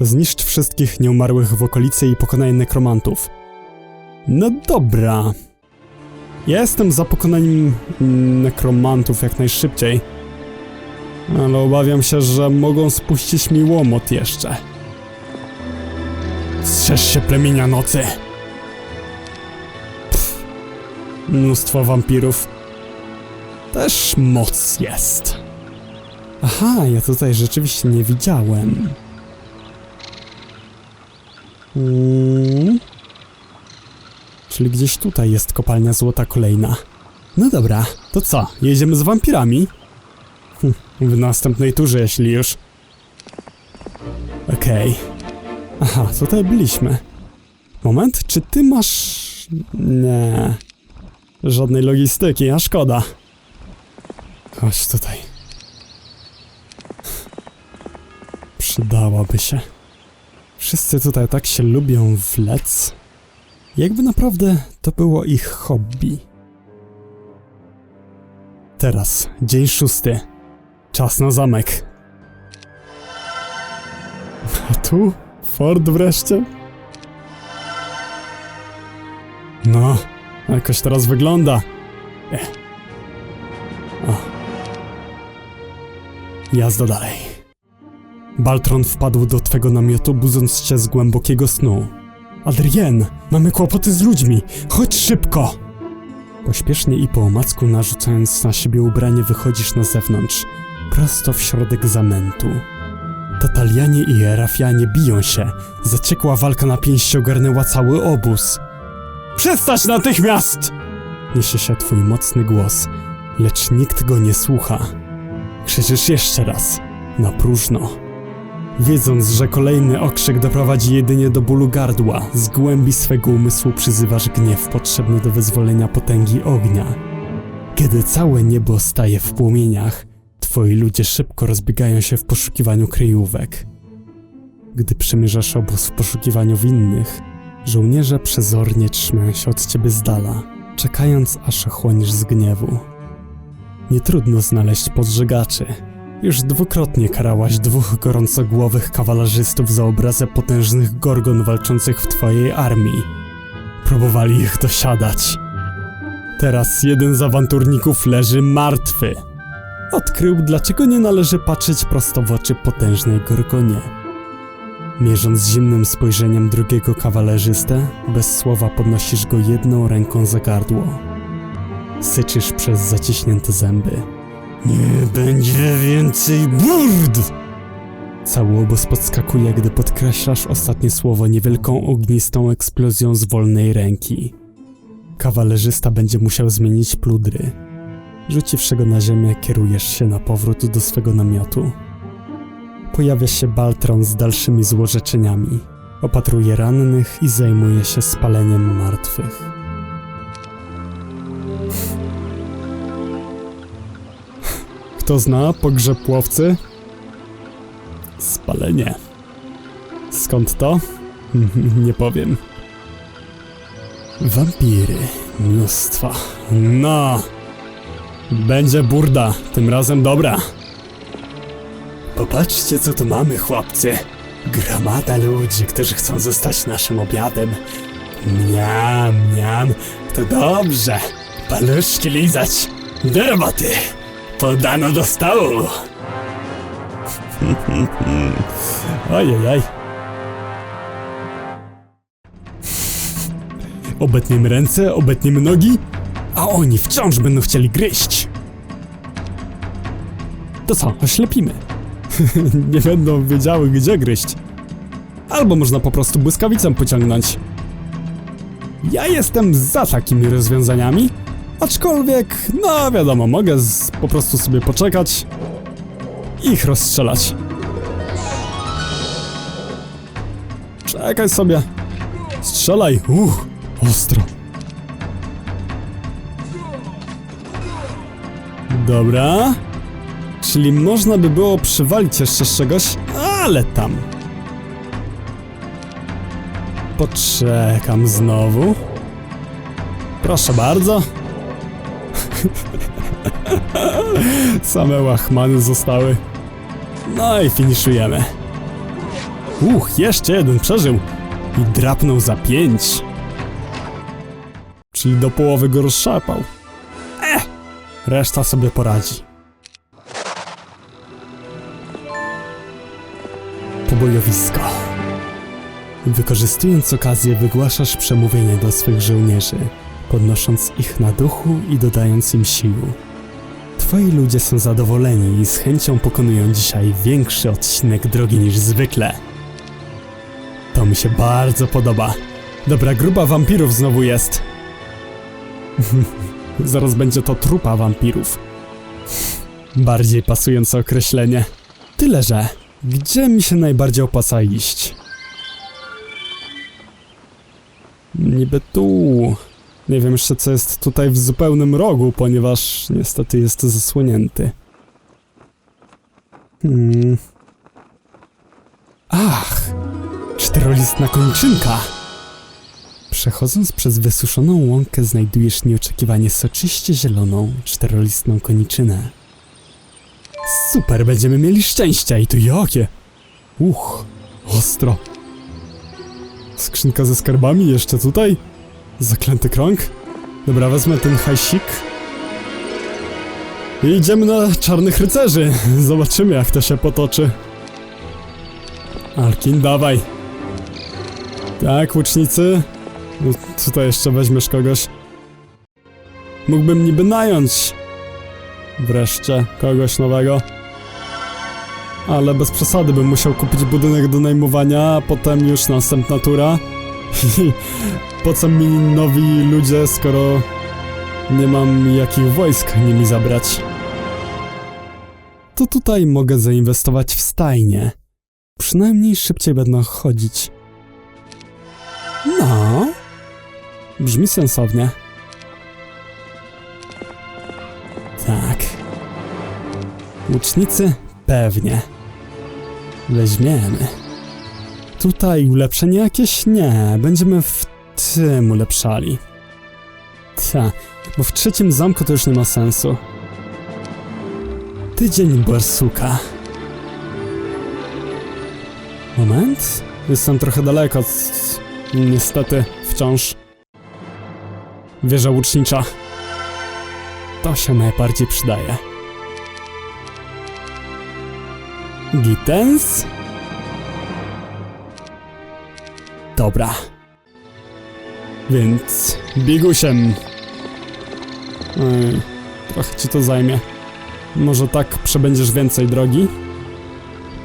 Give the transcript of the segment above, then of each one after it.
Zniszcz wszystkich nieumarłych w okolicy i pokonaj nekromantów. No dobra. Ja jestem za pokonaniem nekromantów jak najszybciej. Ale obawiam się, że mogą spuścić mi łomot jeszcze. Strzeż się plemienia nocy. Pff. Mnóstwo wampirów. Też moc jest. Aha, ja tutaj rzeczywiście nie widziałem. Mm. Czyli gdzieś tutaj jest kopalnia złota kolejna. No dobra, to co? Jedziemy z wampirami? Hm, w następnej turze, jeśli już. Okej. Aha, tutaj byliśmy. Moment, czy ty masz... Nie. Żadnej logistyki, a szkoda. Chodź tutaj. Przydałaby się. Wszyscy tutaj tak się lubią wlec. Jakby naprawdę to było ich hobby. Teraz, dzień szósty. Czas na zamek. A tu? Ford wreszcie? No, jakoś teraz wygląda. Eh. O. Jazda dalej. Baltron wpadł do twego namiotu, budząc cię z głębokiego snu. Adrien, mamy kłopoty z ludźmi. Chodź szybko! Pośpiesznie i po omacku narzucając na siebie ubranie wychodzisz na zewnątrz, prosto w środek zamętu. Tatalianie i Erafianie biją się. Zaciekła walka na pięści ogarnęła cały obóz. Przestać natychmiast! Niesie się twój mocny głos, lecz nikt go nie słucha. Krzyczysz jeszcze raz, na próżno. Wiedząc, że kolejny okrzyk doprowadzi jedynie do bólu gardła, z głębi swego umysłu przyzywasz gniew potrzebny do wyzwolenia potęgi ognia. Kiedy całe niebo staje w płomieniach, twoi ludzie szybko rozbiegają się w poszukiwaniu kryjówek. Gdy przemierzasz obóz w poszukiwaniu winnych, żołnierze przezornie trzymają się od ciebie z dala, czekając aż ochłoniesz z gniewu. Nie trudno znaleźć podżegaczy, już dwukrotnie karałaś dwóch gorącogłowych kawalarzystów za obrazę potężnych gorgon walczących w twojej armii. Próbowali ich dosiadać. Teraz jeden z awanturników leży martwy. Odkrył, dlaczego nie należy patrzeć prosto w oczy potężnej gorgonie. Mierząc zimnym spojrzeniem drugiego kawalerzystę, bez słowa podnosisz go jedną ręką za gardło. Syczysz przez zaciśnięte zęby. Nie będzie więcej burd! Cały obóz podskakuje, gdy podkreślasz ostatnie słowo niewielką ognistą eksplozją z wolnej ręki. Kawalerzysta będzie musiał zmienić pludry. Rzuciwszy go na ziemię, kierujesz się na powrót do swego namiotu. Pojawia się Baltron z dalszymi złorzeczeniami. Opatruje rannych i zajmuje się spaleniem martwych. Kto zna pogrzeb łowcy? Spalenie. Skąd to? Nie powiem. Wampiry. Mnóstwo. No. Będzie burda. Tym razem dobra. Popatrzcie, co tu mamy, chłopcy. Gromada ludzi, którzy chcą zostać naszym obiadem. Mniam, mniam. To dobrze. Paluszki lizać. Do roboty. Podano do stołu. Ojej. Obetniemy ręce, obetniemy nogi, a oni wciąż będą chcieli gryźć. To co, oślepimy? Nie będą wiedziały, gdzie gryźć. Albo można po prostu błyskawicą pociągnąć. Ja jestem za takimi rozwiązaniami, aczkolwiek, no wiadomo, mogę z, po prostu sobie poczekać i ich rozstrzelać. Czekaj sobie. Strzelaj. Uch, ostro. Dobra. Czyli można by było przywalić jeszcze czegoś, ale tam. Poczekam znowu. Proszę bardzo. Same łachmany zostały. No i finiszujemy. Uch, jeszcze jeden przeżył. I drapnął za pięć. Czyli do połowy go rozszarpał. Eh! Reszta sobie poradzi. Pobojowisko. Wykorzystując okazję, wygłaszasz przemówienie do swych żołnierzy, podnosząc ich na duchu i dodając im sił. Twoi ludzie są zadowoleni i z chęcią pokonują dzisiaj większy odcinek drogi niż zwykle. To mi się bardzo podoba. Dobra, grupa wampirów znowu jest. Zaraz będzie to trupa wampirów. Bardziej pasujące określenie. Tyle, że gdzie mi się najbardziej opłaca iść? Niby tu. Nie wiem jeszcze co jest tutaj w zupełnym rogu, ponieważ niestety jest zasłonięty. Hmm. Ach! Czterolistna kończynka! Przechodząc przez wysuszoną łąkę znajdujesz nieoczekiwanie soczyście zieloną, czterolistną koniczynę. Super, będziemy mieli szczęścia i to jakie! Uch, ostro. Skrzynka ze skarbami jeszcze tutaj? Zaklęty krąg? Dobra, wezmę ten hajsik. I idziemy na czarnych rycerzy. Zobaczymy jak to się potoczy. Alkin, dawaj. Tak, łucznicy. No, Tutaj jeszcze weźmiesz kogoś. Mógłbym niby nająć. Wreszcie kogoś nowego. Ale bez przesady bym musiał kupić budynek do najmowania, a potem już następna tura. po co mi nowi ludzie, skoro nie mam jakich wojsk nimi zabrać? To tutaj mogę zainwestować w stajnie. Przynajmniej szybciej będą chodzić. No. Brzmi sensownie. Tak. Łucznicy? Pewnie. Weźmiemy. Tutaj ulepszenie jakieś? Nie, będziemy w tym ulepszali. Ta, bo w trzecim zamku to już nie ma sensu. Tydzień Barsuka. Moment. Jestem trochę daleko. Niestety, wciąż. Wieża łucznicza. To się najbardziej przydaje. Gittens? Dobra. Więc biegusiem. Ej, trochę ci to zajmie. Może tak przebędziesz więcej drogi?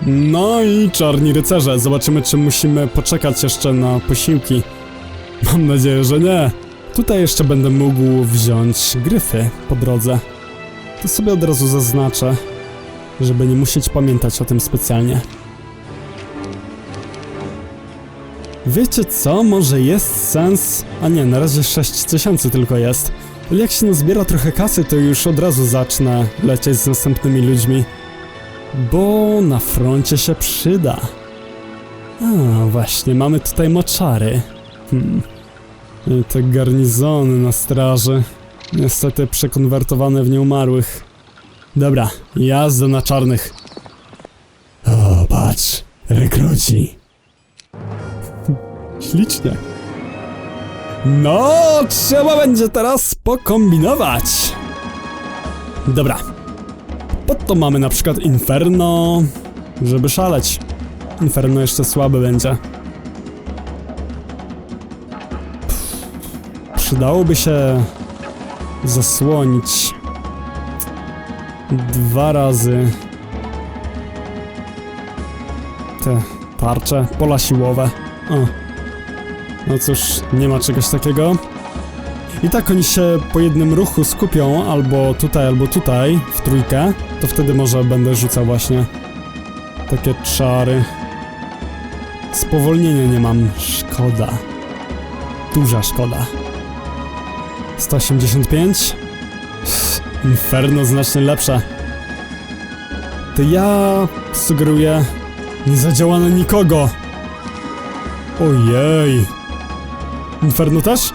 No i czarni rycerze. Zobaczymy, czy musimy poczekać jeszcze na posiłki. Mam nadzieję, że nie. Tutaj jeszcze będę mógł wziąć gryfy po drodze. To sobie od razu zaznaczę, żeby nie musieć pamiętać o tym specjalnie. Wiecie co? Może jest sens... A nie, na razie 6000 tylko jest. Ale jak się nazbiera trochę kasy, to już od razu zacznę lecieć z następnymi ludźmi. Bo na froncie się przyda. A, właśnie, mamy tutaj moczary. Hmm. Te garnizony na straży. Niestety przekonwertowane w nieumarłych. Dobra, jazda na czarnych. O, patrz, rekruci. Ślicznie. No, trzeba będzie teraz pokombinować. Dobra. Pod to mamy na przykład Inferno, żeby szaleć. Inferno jeszcze słabe będzie. Pff, Przydałoby się zasłonić dwa razy te tarcze, pola siłowe. O. No cóż, nie ma czegoś takiego. I tak oni się po jednym ruchu skupią, albo tutaj, albo tutaj, w trójkę, to wtedy może będę rzucał właśnie takie czary. Spowolnienia nie mam, szkoda. Duża szkoda. 185? Pff, Inferno znacznie lepsze. To ja sugeruję nie zadziała na nikogo. Ojej. Inferno też?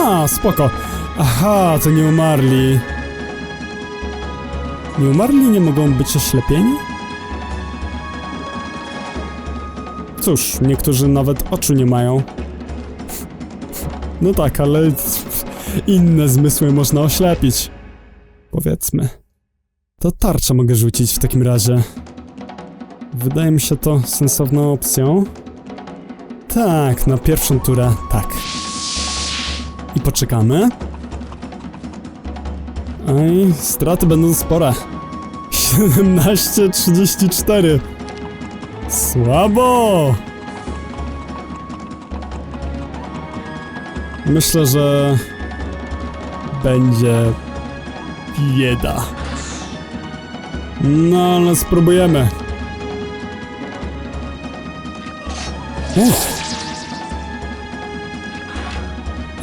A, spoko. Aha, to nie umarli. Nie umarli nie mogą być oślepieni? cóż, niektórzy nawet oczu nie mają. No tak, ale inne zmysły można oślepić. Powiedzmy. To tarczę mogę rzucić w takim razie. Wydaje mi się to sensowną opcją. Tak, na pierwszą turę tak. I poczekamy. Oj, straty będą spore. 17-34. Słabo! Myślę, że będzie bieda. No, ale spróbujemy. Uff.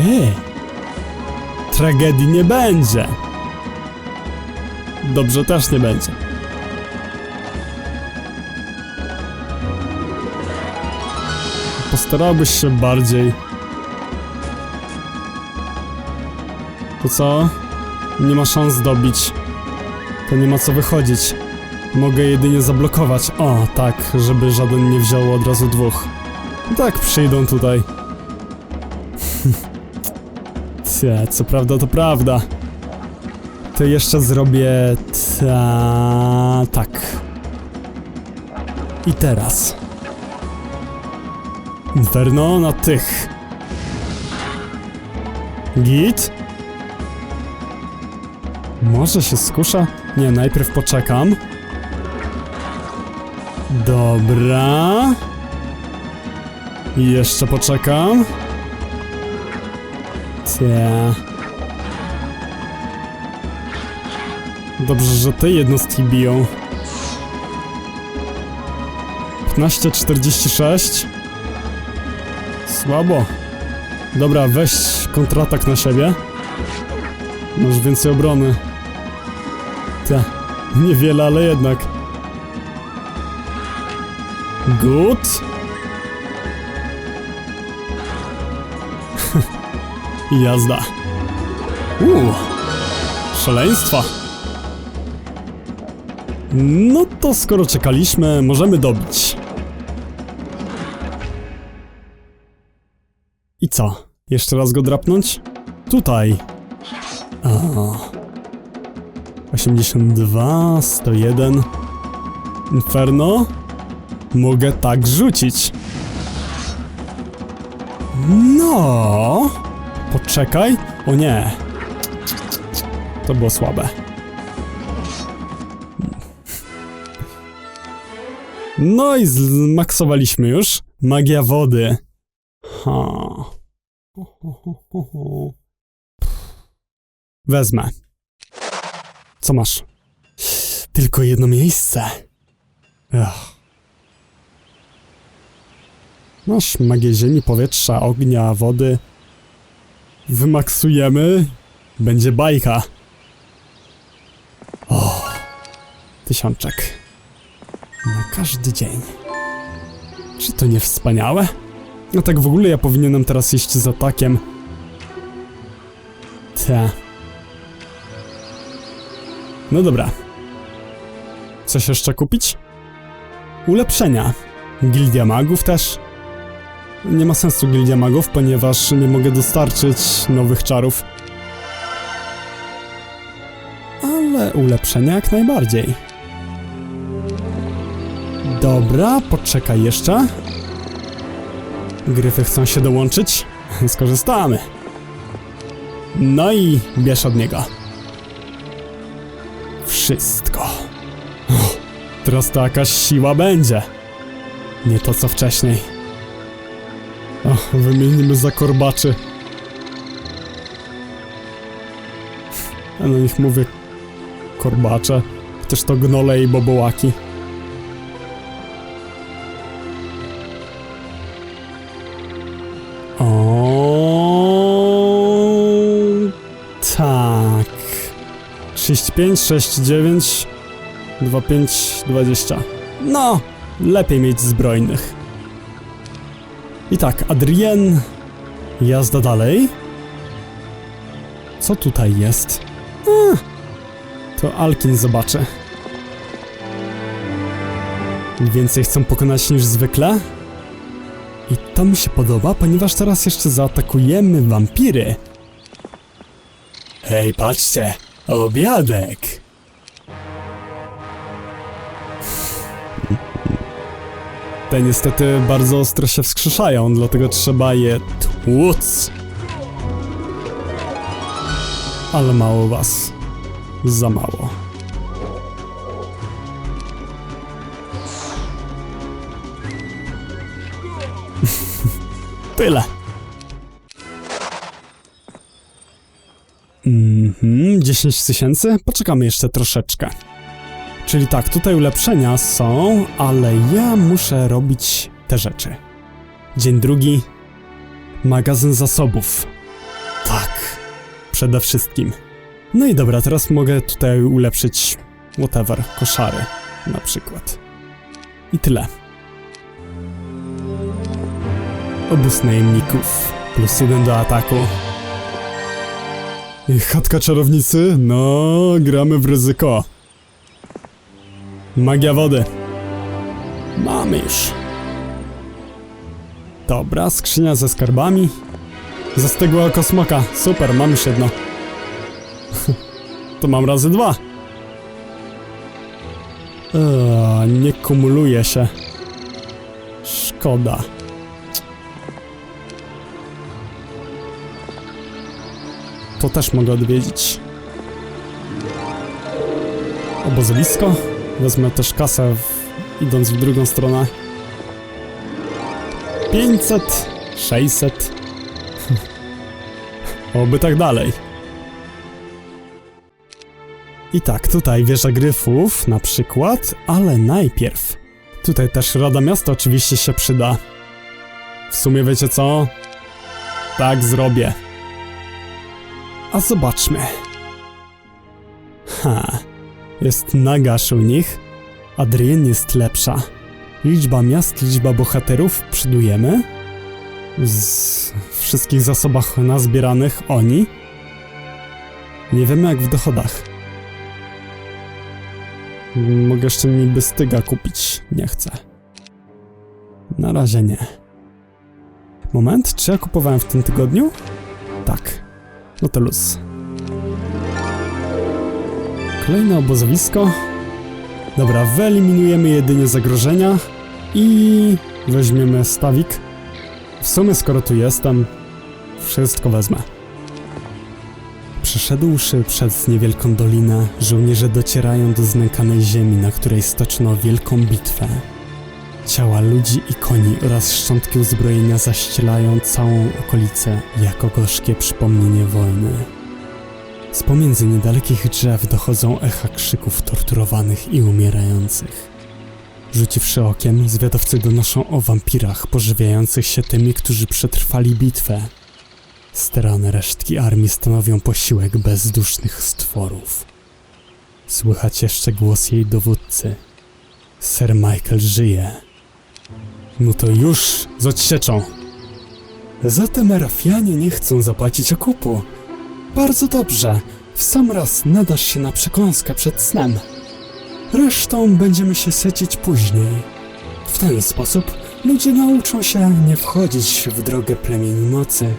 Ej, tragedii nie będzie. Dobrze też nie będzie. Postarałbyś się bardziej. To co? Nie ma szans dobić. To nie ma co wychodzić. Mogę jedynie zablokować. O, tak, żeby żaden nie wziął od razu dwóch. Tak, przyjdą tutaj. Cie, co prawda to prawda. To jeszcze zrobię ta... tak. I teraz. Inferno na tych. Git? Może się skusza? Nie, najpierw poczekam. Dobra. Jeszcze poczekam. Cie. Dobrze, że te jednostki biją. 15.46 Słabo. Dobra, weź kontratak na siebie. Masz więcej obrony. Ta, niewiele, ale jednak. Good. Jazda. Uuu, szaleństwa. No to skoro czekaliśmy, możemy dobić. I co? Jeszcze raz go drapnąć? Tutaj. O. 82, 101. Inferno? Mogę tak rzucić. No. Poczekaj. O nie. To było słabe. No i zmaksowaliśmy już. Magia wody. Ha. Wezmę. Co masz? Tylko jedno miejsce. Masz magię ziemi, powietrza, ognia, wody. Wymaksujemy. Będzie bajka. O, tysiączek. Na każdy dzień. Czy to nie wspaniałe? No tak w ogóle ja powinienem teraz iść z atakiem. Te. No dobra. Coś jeszcze kupić? Ulepszenia. Gildia magów też. Nie ma sensu gildia magów, ponieważ nie mogę dostarczyć nowych czarów. Ale ulepszenia jak najbardziej. Dobra, poczekaj jeszcze. Gryfy chcą się dołączyć? Skorzystamy. No i bierz od niego. Wszystko. O, teraz to jakaś siła będzie. Nie to co wcześniej. Wymienimy za korbaczy. A na nich mówię korbacze. Chociaż to gnole i bobołaki. O tak. 35, 69, 25, 20. No, lepiej mieć zbrojnych. I tak, Adrien. Jazda dalej. Co tutaj jest? A, to Alkin zobaczę. Więcej chcą pokonać niż zwykle? I to mi się podoba, ponieważ teraz jeszcze zaatakujemy wampiry. Hej, patrzcie! Obiadek! Te niestety bardzo ostro się wskrzeszają, dlatego trzeba je tłuc. Ale mało was. Za mało. Tyle. Mhm, 10 tysięcy? Poczekamy jeszcze troszeczkę. Czyli tak, tutaj ulepszenia są, ale ja muszę robić te rzeczy. Dzień drugi. Magazyn zasobów. Tak. Przede wszystkim. No i dobra, teraz mogę tutaj ulepszyć whatever, koszary na przykład. I tyle. Obóz najemników. Plus jeden do ataku. Chatka czarownicy? No, gramy w ryzyko. Magia wody. Mamy już. Dobra, skrzynia ze skarbami. Zastygła kosmoka. Super, mam już jedno. to mam razy dwa. Eee, nie kumuluje się. Szkoda. To też mogę odwiedzić. Obozowisko. Wezmę też kasę, w, idąc w drugą stronę. 500, 600. Oby tak dalej. I tak, tutaj wieża gryfów na przykład, ale najpierw. Tutaj też Rada Miasta oczywiście się przyda. W sumie wiecie co? Tak zrobię. A zobaczmy. Ha. Jest nagasz u nich. Adrien jest lepsza. Liczba miast, liczba bohaterów przydujemy. Z wszystkich zasobach nazbieranych oni. Nie wiemy jak w dochodach. Mogę jeszcze niby styga kupić. Nie chcę. Na razie nie. Moment, czy ja kupowałem w tym tygodniu? Tak. No to luz. Kolejne obozowisko. Dobra, wyeliminujemy jedynie zagrożenia i weźmiemy stawik. W sumie, skoro tu jestem, wszystko wezmę. Przeszedłszy przez niewielką dolinę, żołnierze docierają do znękanej ziemi, na której stoczono wielką bitwę. Ciała ludzi i koni oraz szczątki uzbrojenia zaścielają całą okolicę jako gorzkie przypomnienie wojny. Z pomiędzy niedalekich drzew dochodzą echa krzyków torturowanych i umierających. Rzuciwszy okiem, zwiadowcy donoszą o wampirach pożywiających się tymi, którzy przetrwali bitwę. Sterane resztki armii stanowią posiłek bezdusznych stworów. Słychać jeszcze głos jej dowódcy. Sir Michael żyje. No to już z odsieczą. Zatem Rafianie nie chcą zapłacić okupu. Bardzo dobrze. W sam raz nadasz się na przekąskę przed snem. Resztą będziemy się sycić później. W ten sposób ludzie nauczą się nie wchodzić w drogę plemieni mocy.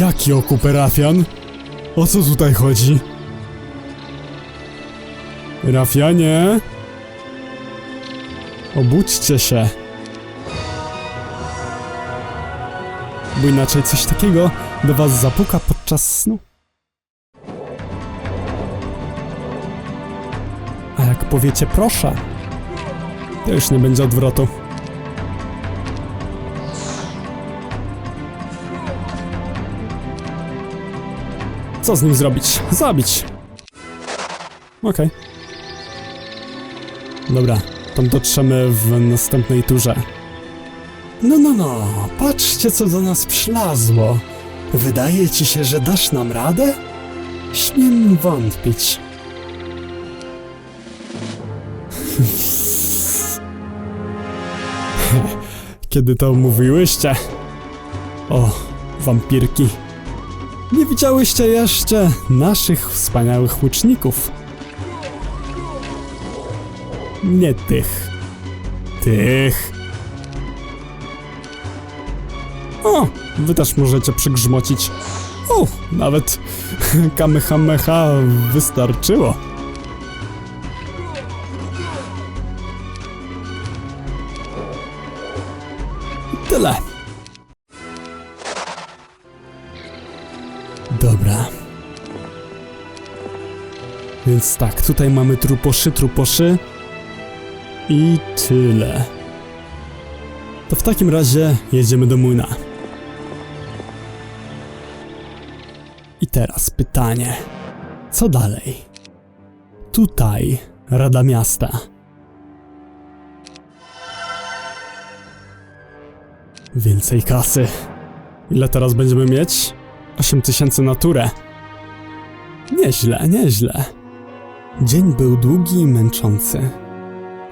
Jaki okup Rafian? O co tutaj chodzi? Rafianie? Obudźcie się. Bo inaczej coś takiego do was zapuka podczas snu. A jak powiecie proszę, to już nie będzie odwrotu. Co z nim zrobić? Zabić. Okej. Dobra, tam dotrzemy w następnej turze. No, no, no, patrzcie co do nas przylazło. Wydaje ci się, że dasz nam radę? Śmiem wątpić. Kiedy to mówiłyście? O, wampirki. Nie widziałyście jeszcze naszych wspaniałych łuczników. Nie tych. Tych. O, wy też możecie przygrzmocić. O, nawet kamehameha wystarczyło. Tyle. Dobra. Więc tak, tutaj mamy truposzy, truposzy. I tyle. To w takim razie jedziemy do młyna. Teraz pytanie. Co dalej? Tutaj Rada Miasta. Więcej kasy. Ile teraz będziemy mieć? 8000 na turę. Nieźle, nieźle. Dzień był długi i męczący.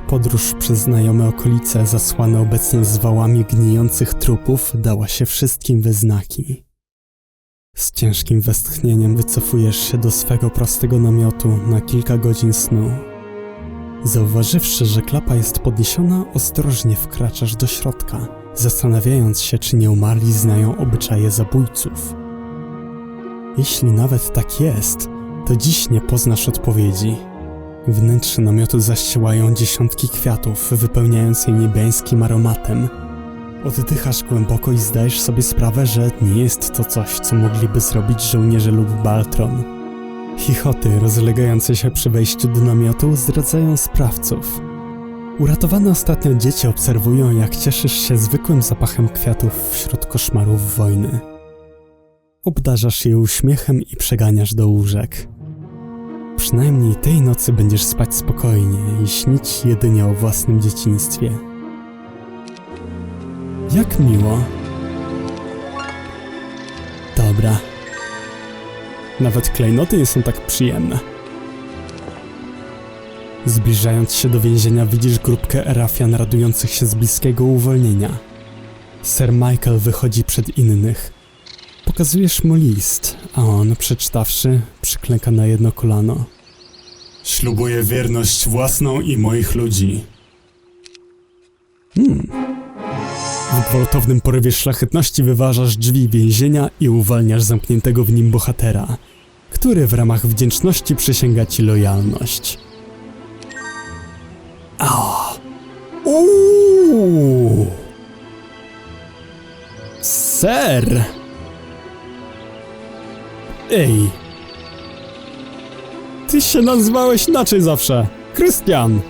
Podróż przez znajome okolice zasłane obecnie zwałami gnijących trupów dała się wszystkim we znaki. Z ciężkim westchnieniem wycofujesz się do swego prostego namiotu na kilka godzin snu. Zauważywszy, że klapa jest podniesiona, ostrożnie wkraczasz do środka, zastanawiając się, czy nie umarli znają obyczaje zabójców. Jeśli nawet tak jest, to dziś nie poznasz odpowiedzi. Wnętrze namiotu zaściełają dziesiątki kwiatów, wypełniając je niebiańskim aromatem. Oddychasz głęboko i zdajesz sobie sprawę, że nie jest to coś, co mogliby zrobić żołnierze lub Baltron. Chichoty rozlegające się przy wejściu do namiotu zdradzają sprawców. Uratowane ostatnio dzieci obserwują, jak cieszysz się zwykłym zapachem kwiatów wśród koszmarów wojny. Obdarzasz je uśmiechem i przeganiasz do łóżek. Przynajmniej tej nocy będziesz spać spokojnie i śnić jedynie o własnym dzieciństwie. Jak miło. Dobra. Nawet klejnoty nie są tak przyjemne. Zbliżając się do więzienia widzisz grupkę Erafian radujących się z bliskiego uwolnienia. Sir Michael wychodzi przed innych. Pokazujesz mu list, a on, przeczytawszy, przyklęka na jedno kolano. Ślubuję wierność własną i moich ludzi. Hmm. W gwałtownym porywie szlachetności wyważasz drzwi więzienia i uwalniasz zamkniętego w nim bohatera, który w ramach wdzięczności przysięga ci lojalność. A. Uuu. Ser. Ej. Ty się nazywałeś inaczej zawsze. Krystian.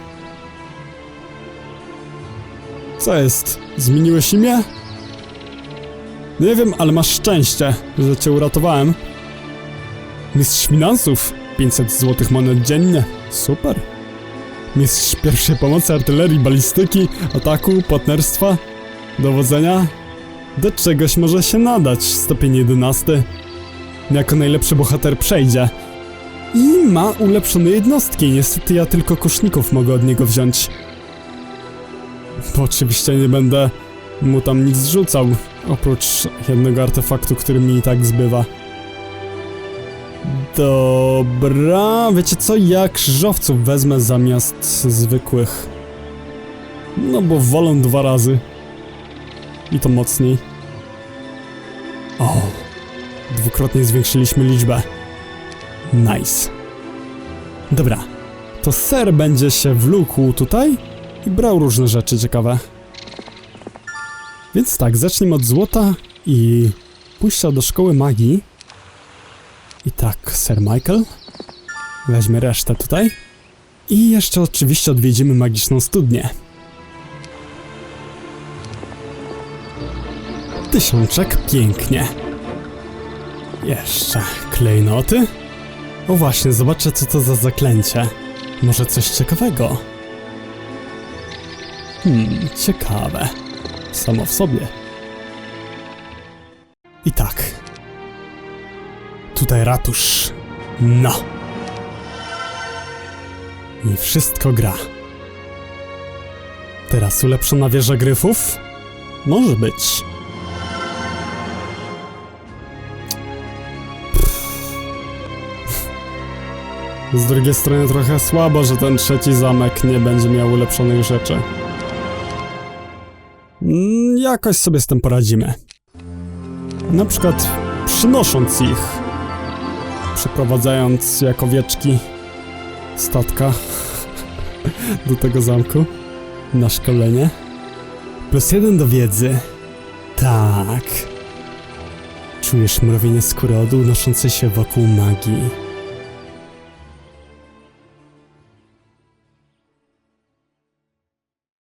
Co jest? Zmieniłeś imię? Nie wiem, ale masz szczęście, że cię uratowałem. Mistrz finansów. 500 złotych monet dziennie. Super. Mistrz pierwszej pomocy, artylerii, balistyki, ataku, partnerstwa, dowodzenia. Do czegoś może się nadać. Stopień 11. Jako najlepszy bohater przejdzie. I ma ulepszone jednostki. Niestety ja tylko koszników mogę od niego wziąć. Bo oczywiście nie będę mu tam nic zrzucał, oprócz jednego artefaktu, który mi i tak zbywa. Dobra, wiecie co, ja krzyżowców wezmę zamiast zwykłych. No bo wolą dwa razy. I to mocniej. O, dwukrotnie zwiększyliśmy liczbę. Nice. Dobra, to ser będzie się wlókł tutaj i brał różne rzeczy ciekawe. Więc tak, zacznijmy od złota i pójścia do szkoły magii. I tak, Sir Michael. Weźmy resztę tutaj. I jeszcze oczywiście odwiedzimy magiczną studnię. Tysiączek, pięknie. Jeszcze klejnoty. O właśnie, zobaczę co to za zaklęcie. Może coś ciekawego. Hmm, ciekawe. Samo w sobie. I tak. Tutaj ratusz. No. I wszystko gra. Teraz ulepszona wieża gryfów? Może być. Z drugiej strony trochę słabo, że ten trzeci zamek nie będzie miał ulepszonych rzeczy. Jakoś sobie z tym poradzimy. Na przykład przynosząc ich, przeprowadzając jak owieczki statka do tego zamku na szkolenie. Plus jeden do wiedzy. Tak. Czujesz mrowienie skóry od unoszącej się wokół magii.